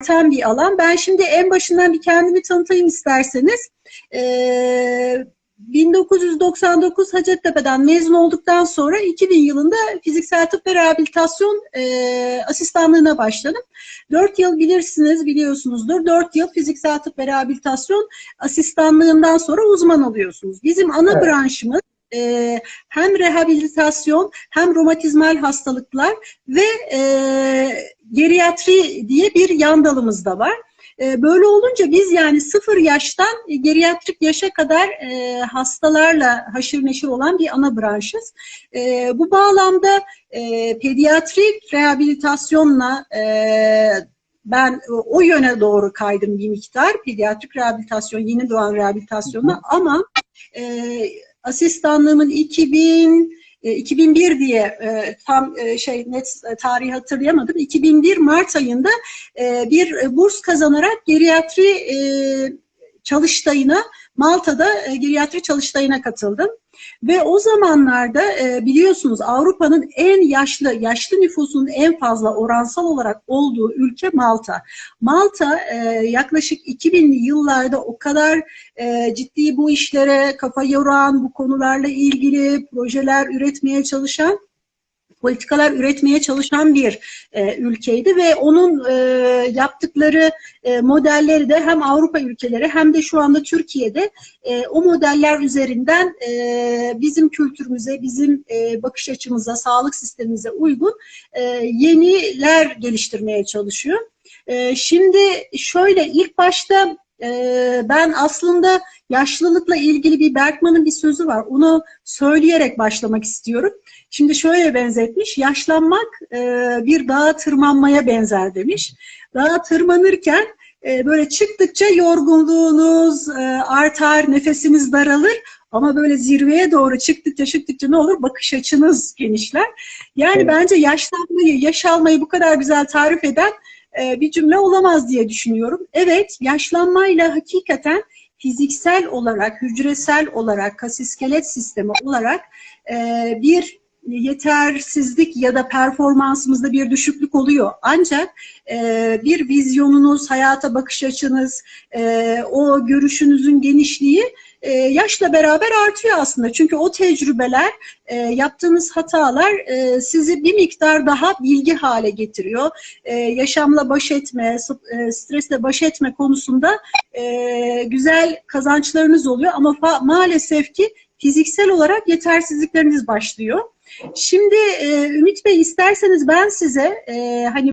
artan bir alan. Ben şimdi en başından bir kendimi tanıtayım isterseniz. Ee, 1999 Hacettepe'den mezun olduktan sonra 2000 yılında fiziksel tıp ve rehabilitasyon e, asistanlığına başladım. 4 yıl bilirsiniz, biliyorsunuzdur. 4 yıl fiziksel tıp ve rehabilitasyon asistanlığından sonra uzman oluyorsunuz. Bizim ana Evet. branşımız e, hem rehabilitasyon hem romatizmal hastalıklar ve e, geriatri diye bir yan dalımız da var. E, böyle olunca biz yani sıfır yaştan geriatrik yaşa kadar e, hastalarla haşır neşir olan bir ana branşız. E, bu bağlamda e, pediatrik rehabilitasyonla e, ben o yöne doğru kaydım bir miktar. Pediatrik rehabilitasyon, yeni doğan rehabilitasyonla ama e, asistanlığımın 2000 e, 2001 diye e, tam e, şey net e, tarihi hatırlayamadım. 2001 Mart ayında e, bir e, burs kazanarak geriatri e, çalıştayına Malta'da e, geriatri çalıştayına katıldım. Ve o zamanlarda e, biliyorsunuz Avrupa'nın en yaşlı, yaşlı nüfusunun en fazla oransal olarak olduğu ülke Malta. Malta e, yaklaşık 2000'li yıllarda o kadar e, ciddi bu işlere kafa yoran, bu konularla ilgili projeler üretmeye çalışan politikalar üretmeye çalışan bir e, ülkeydi ve onun e, yaptıkları e, modelleri de hem Avrupa ülkeleri hem de şu anda Türkiye'de e, o modeller üzerinden e, bizim kültürümüze, bizim e, bakış açımıza, sağlık sistemimize uygun e, yeniler geliştirmeye çalışıyor. E, şimdi şöyle ilk başta ben aslında yaşlılıkla ilgili bir Bergman'ın bir sözü var. Onu söyleyerek başlamak istiyorum. Şimdi şöyle benzetmiş, yaşlanmak e, bir dağa tırmanmaya benzer demiş. Dağa tırmanırken e, böyle çıktıkça yorgunluğunuz e, artar, nefesiniz daralır. Ama böyle zirveye doğru çıktıkça çıktıkça ne olur? Bakış açınız genişler. Yani Evet. bence yaşlanmayı, yaş almayı bu kadar güzel tarif eden e, bir cümle olamaz diye düşünüyorum. Evet, yaşlanmayla hakikaten fiziksel olarak, hücresel olarak, kas iskelet sistemi olarak e, bir yetersizlik ya da performansımızda bir düşüklük oluyor. Ancak e, bir vizyonunuz, hayata bakış açınız, e, o görüşünüzün genişliği e, yaşla beraber artıyor aslında. Çünkü o tecrübeler, e, yaptığınız hatalar e, sizi bir miktar daha bilgi hale getiriyor. E, yaşamla baş etme, e, stresle baş etme konusunda e, güzel kazançlarınız oluyor. Ama maalesef ki fiziksel olarak yetersizlikleriniz başlıyor. Şimdi e, Ümit Bey isterseniz ben size e, hani